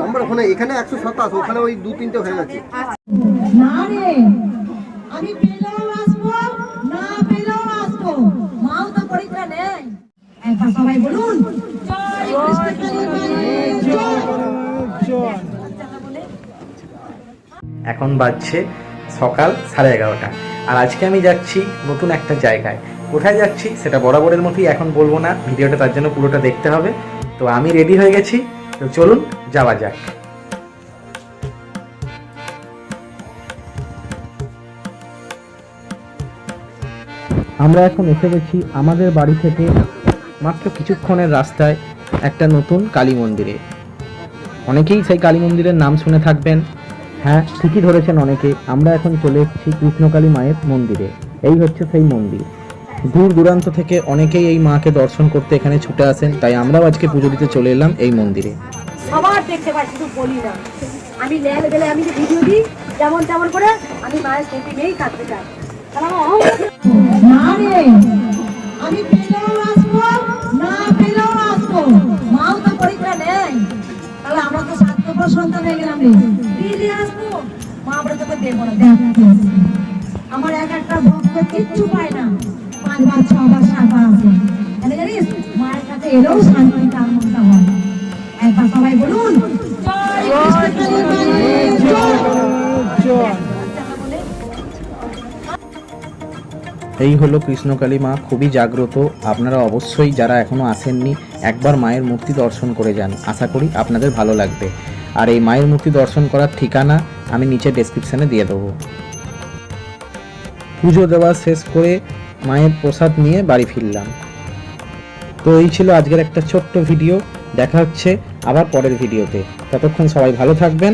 Number ওখানে এখানে একশো সাতাশ ওখানে ওই দু তিনটে হয়ে গেছে। না রে আমি পেলেও আসব না পেলেও আসব। মাও তো পরীক্ষা নেই। একবার সবাই বলুন। জয় কৃষ্ণ কালী জয় এখন বাজছে সকাল সাড়ে এগারোটা। আর আজকে আমি যাচ্ছি নতুন একটা জায়গায়। কোথায় যাচ্ছি সেটা বরাবরের মতোই এখন বলব না। ভিডিওটা তার জন্য পুরোটা দেখতে হবে। তো আমি রেডি হয়ে গেছি। তো চলুন, যাওয়া যাক। আমরা এখন এসে গেছি আমাদের বাড়ি থেকে মাত্র কিছুক্ষণের রাস্তায় একটা নতুন কালী মন্দিরে। অনেকেই সেই কালী মন্দিরের নাম শুনে থাকবেন। হ্যাঁ ঠিকই ধরেছেন অনেকে। আমরা এখন চলে এসেছি কৃষ্ণকালী মায়ের মন্দিরে। এই হচ্ছে সেই মন্দির। দূর দূরান্ত থেকে অনেকেই এই মাকে দর্শন করতে এখানে ছুটে আসেন তাই আমরাও আজকে পুজো দিতে চলে এলাম এই মন্দিরে। সবার দেখতে পাই শুধু বলি না। আমি গেলে আমি যে ভিডিও দিই যেমন তেমন করে আমি মায়ের নিয়েই কাটতে চাই। তাহলে আমার অহংকার না রে আমি পেলেও আসব না পেলেও আসব। মাও তো পরীক্ষা নেই তাহলে আমরা তো স্বার্থপর সন্তান হয়ে গেলাম দিদি আসব মা আমরা তোকে দেবো না। দেখ কি আসবে। আমার এক একটা ভক্ত কিচ্ছু পায় না। ছবার কেন জানিস মায়ের কাছে এলেও শান্তি তার মনটা হয় একবার সবাই বলুন এই হলো কৃষ্ণকালী মা, খুবই জাগ্রত। আপনারা অবশ্যই যারা এখনও আসেননি, একবার মায়ের মূর্তি দর্শন করে যান। আশা করি আপনাদের ভালো লাগবে। আর এই মায়ের মূর্তি দর্শন করার ঠিকানা আমি নিচে ডেসক্রিপশানে দিয়ে দেবো। পুজো দেওয়া শেষ করে মায়ের প্রসাদ নিয়ে বাড়ি ফিরলাম। তো এই ছিল আজকের একটা ছোট্ট ভিডিও। দেখা হচ্ছে আবার পরের ভিডিওতে। ততক্ষণ সবাই ভালো থাকবেন।